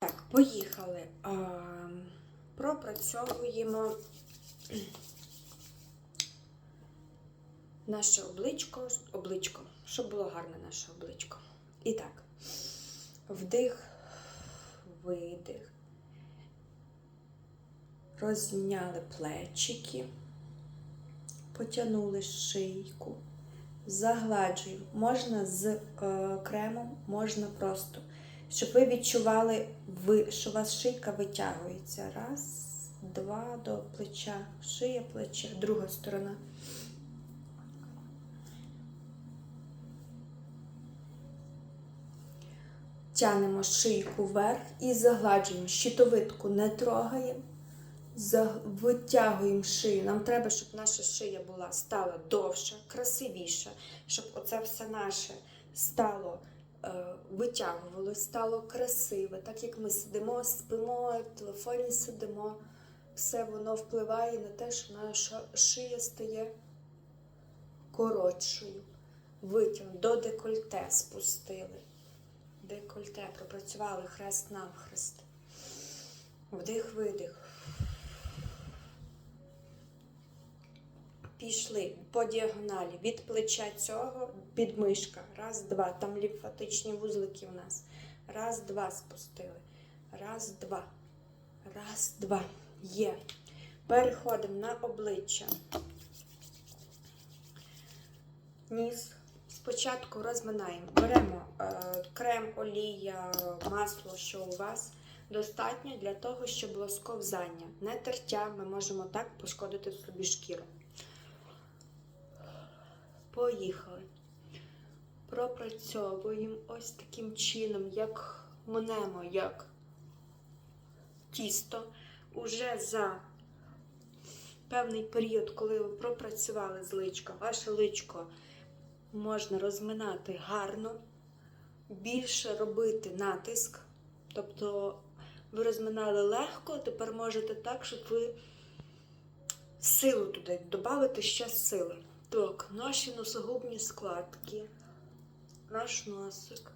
Так, поїхали. А, пропрацьовуємо наше обличко, обличко, щоб було гарне наше обличко. І так, вдих, видих. Розм'яли плечики, потягнули шийку, загладжуємо. Можна з е, кремом, можна просто. Щоб ви відчували, що у вас шийка витягується. Раз, два до плеча, шия, плече, друга сторона. Тянемо шийку вверх і загладжуємо. Щитовидку не трогаємо. Витягуємо шию. Нам треба, щоб наша шия була стала довша, красивіша, щоб оце все наше стало витягувалось, стало красиве. Так як ми сидимо, спимо, в телефоні сидимо, все воно впливає на те, що наша шия стає коротшою. Витягнув, до декольте спустили. Декольте пропрацювали хрест навхрест. Вдих, Пішли по діагоналі від плеча цього підмишка. Раз, два. Там лімфатичні вузлики у нас. Раз, два спустили. Раз, два. Раз, два. Є. Переходимо на обличчя. Ніс. Спочатку розминаємо. Беремо е, крем, олія, масло, що у вас. Достатньо для того, щоб було сковзання. Не тертя, ми можемо так пошкодити собі шкіру. Поїхали. Пропрацьовуємо ось таким чином, як мнемо, як тісто. Уже за певний період, коли ви пропрацювали з личком, ваше личко можна розминати гарно, більше робити натиск. Тобто ви розминали легко, тепер можете так, щоб ви силу туди додати ще сили. Так, наші носогубні складки, наш носик.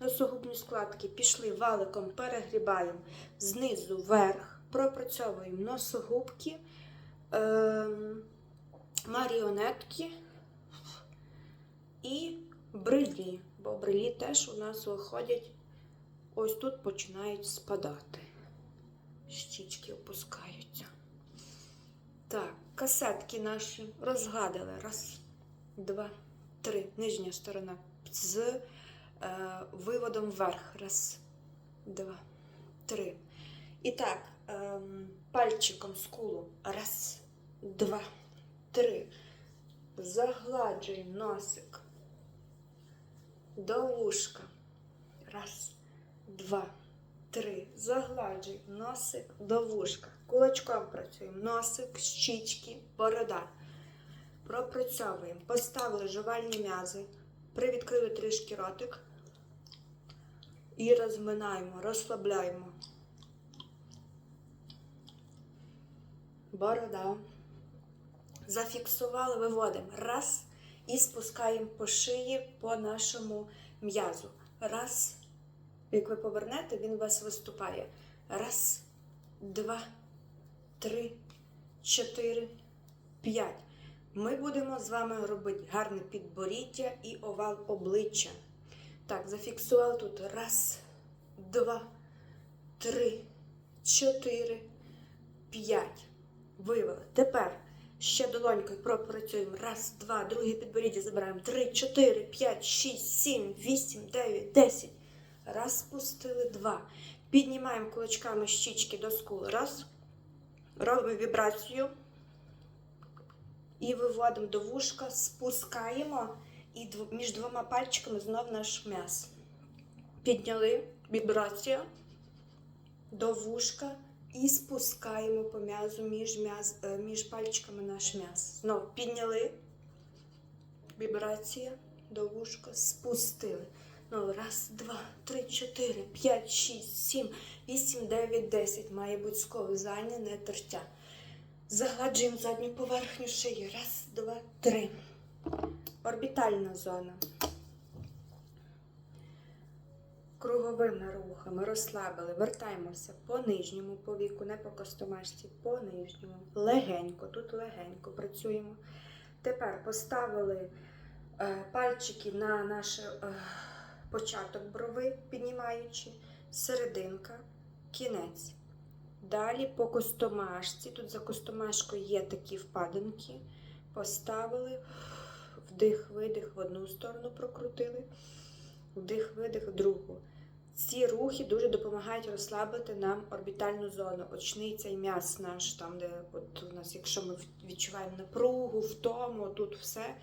Носогубні складки пішли валиком, перегрібаємо знизу вверх, пропрацьовуємо носогубки, ем, маріонетки і брилі. Бо брилі теж у нас виходять, ось тут починають спадати. Щічки опускаються. Так, касетки наші розгадали. Раз, два, три. Нижня сторона з е, виводом вверх. Раз, два, три. І так, ем, пальчиком скулу. Раз, два, три. Загладжуємо носик. До вушка. Раз, два, три. Загладжуємо носик до вушка. Кулачком працюємо. Носик, щічки, борода. Пропрацьовуємо. Поставили жувальні м'язи. Привідкрили трішки ротик. І розминаємо, розслабляємо. Борода. Зафіксували, виводимо. Раз. І спускаємо по шиї по нашому м'язу. Раз. Як ви повернете, він у вас виступає. Раз, два, три, чотири, п'ять. Ми будемо з вами робити гарне підборіддя і овал обличчя. Так, зафіксували тут. Раз, два, три, чотири, п'ять. Вивели. Тепер ще долонькою пропрацюємо. Раз, два, друге підборіддя забираємо. Три, чотири, п'ять, шість, сім, вісім, дев'ять, десять. Раз, спустили, два. Піднімаємо кулачками щічки до скули. Раз. Робимо вібрацію. І виводимо до вушка, спускаємо. І між двома пальчиками знов наш м'яз. Підняли вібрація до вушка і спускаємо по м'язу між, м'яз, е, між пальчиками наш м'яз. Знов підняли. Вібрація до вушка, спустили. Ну, раз, два, три, чотири, п'ять, шість, сім, вісім, дев'ять, десять. Має бути сковзання, не тертя. Загладжуємо задню поверхню шиї. Раз, два, три. Орбітальна зона. Круговими рухами розслабили, вертаємося по нижньому повіку, не по костомашці, по нижньому. Легенько, тут легенько працюємо. Тепер поставили е, пальчики на наш е, початок брови, піднімаючи, серединка, кінець. Далі по костомашці. Тут за костомашкою є такі впадинки. Поставили, вдих-видих в одну сторону прокрутили, вдих-видих в другу. Ці рухи дуже допомагають розслабити нам орбітальну зону, очниця і м'яс наш, там, де от у нас, якщо ми відчуваємо напругу, втому, тут все.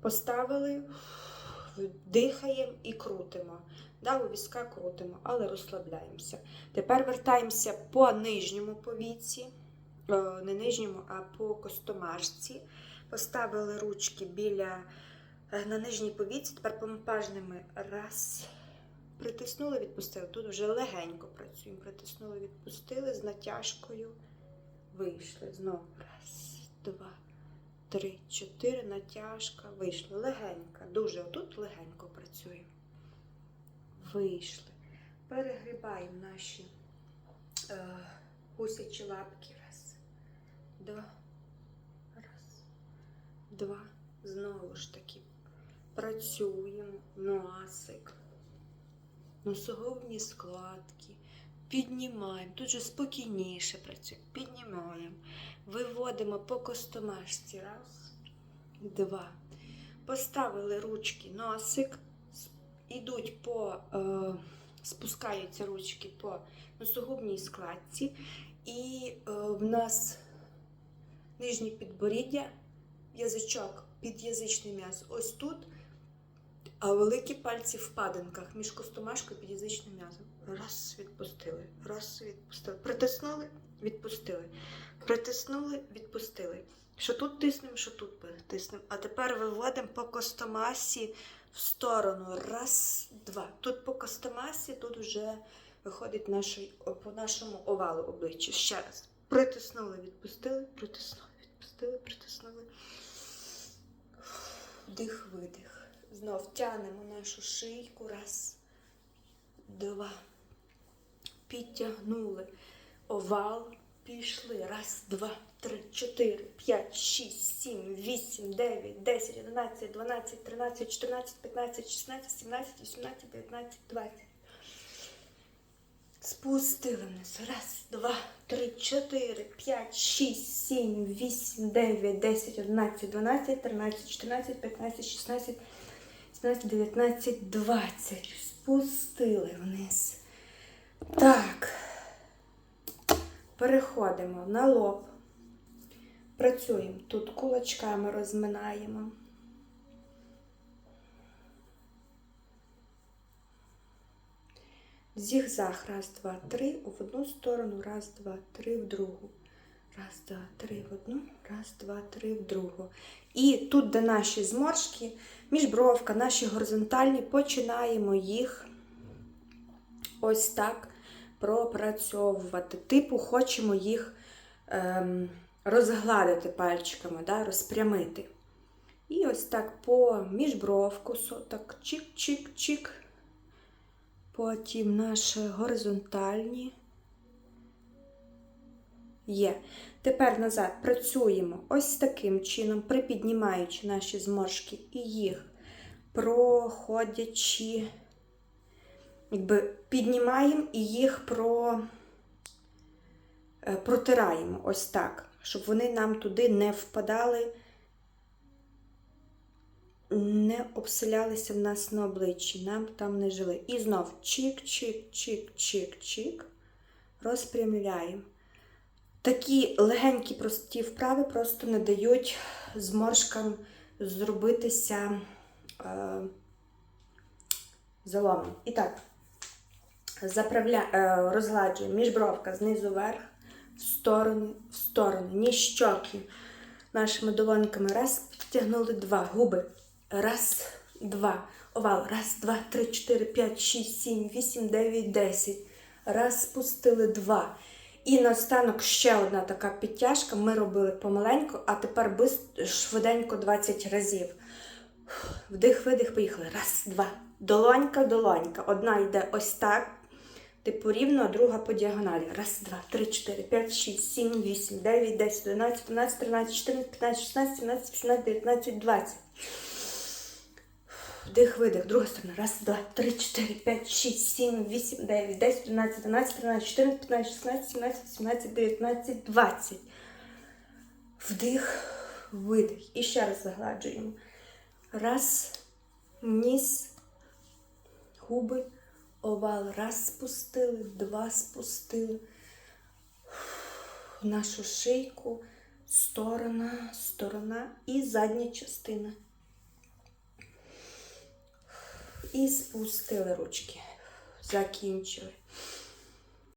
Поставили, дихаємо і крутимо. Да, у візка крутимо, але розслабляємося. Тепер вертаємося по нижньому повіці, е, не нижньому, а по костомашці. Поставили ручки біля е, на нижній повіці, тепер помпажними раз. Притиснули, відпустили. Тут вже легенько працюємо. Притиснули, відпустили з натяжкою. Вийшли. Знову. Раз, два, три, чотири. Натяжка. Вийшли. Легенько. Дуже отут легенько працюємо. Вийшли. Перегрібаємо наші е, гусячі лапки. Раз, два, раз, два. Знову ж таки. Працюємо. Носик носогубні складки, піднімаємо, тут же спокійніше працюємо, піднімаємо, виводимо по костомашці. Раз, два. Поставили ручки, носик, ідуть по, е, спускаються ручки по носогубній складці, і е, в нас нижнє підборіддя, язичок, під'язичний м'яз. Ось тут. А великі пальці в падинках між костомашкою і під'язичним м'язом. Раз, відпустили, раз, відпустили. Притиснули, відпустили. Притиснули, відпустили. Що тут тиснемо, що тут тиснемо. А тепер виводимо по костомасі в сторону. Раз, два. Тут по костомасі, тут вже виходить наш, по нашому овалу обличчя. Ще раз. Притиснули, відпустили, притиснули, відпустили, притиснули. Вдих, видих. Знов тянемо нашу шийку. Раз, два. Підтягнули. Овал. Пішли. Раз, два, три, чотири, п'ять, шість, сім, вісім, дев'ять, десять, одинадцять, дванадцять, тринадцять, чотирнадцять, п'ятнадцять, шістнадцять, сімнадцять, вісімнадцять, дев'ятнадцять, двадцять. Спустили вниз. Раз, два, три, чотири, п'ять, шість, сім, вісім, дев'ять, десять, одинадцять, дванадцять, тринадцять, чотирнадцять, п'ятнадцять, шістнадцять. 17, 19, 20. Спустили вниз. Так. Переходимо на лоб. Працюємо. Тут кулачками розминаємо. Зігзаг. Раз, два, три. В одну сторону. Раз, два, три, в другу. Раз, два, три в одну, раз, два, три в другу. І тут, де наші зморшки, міжбровка, наші горизонтальні, починаємо їх ось так пропрацьовувати. Типу, хочемо їх ем, розгладити пальчиками, да, розпрямити. І ось так по міжбровку, так чик-чик-чик. Потім наші горизонтальні. Є. Тепер назад працюємо ось таким чином, припіднімаючи наші зморшки і їх проходячи, якби піднімаємо і їх про, е, протираємо ось так, щоб вони нам туди не впадали, не обселялися в нас на обличчі, нам там не жили. І знов чик-чик-чик-чик-чик, розпрямляємо. Такі легенькі прості вправи просто не дають зморшкам зробитися е, заломом. І так, заправля, е, розгладжуємо міжбровка знизу вверх, в сторони, в сторони, ні щоки. Нашими долоньками раз, підтягнули два. Губи. Раз, два. Овал. Раз, два, три, чотири, п'ять, шість, сім, вісім, дев'ять, десять. Раз, спустили два. І наостанок ще одна така підтяжка. Ми робили помаленьку, а тепер швиденько 20 разів. Вдих, видих, поїхали. Раз, два, долонька, долонька. Одна йде ось так, типу рівно, а друга по діагоналі. Раз, два, три, чотири, п'ять, шість, сім, вісім, дев'ять, десять, одинадцять, дванадцять, тринадцять, чотирнадцять, п'ятнадцять, шістнадцять, сімнадцять, вісімнадцять, дев'ятнадцять, двадцять. Вдих, видих, друга сторона. Раз, два, три, чотири, п'ять, шість, сім, вісім, дев'ять, десять, одинадцять, дванадцять, тринадцять, чотирнадцять, п'ятнадцять, шістнадцять, сімнадцять, вісімнадцять, дев'ятнадцять, двадцять. Вдих, видих. І ще раз загладжуємо. Раз, ніс, губи, овал. Раз спустили, два спустили. Нашу шийку, сторона, сторона і задня частина. І спустили ручки. Закінчили.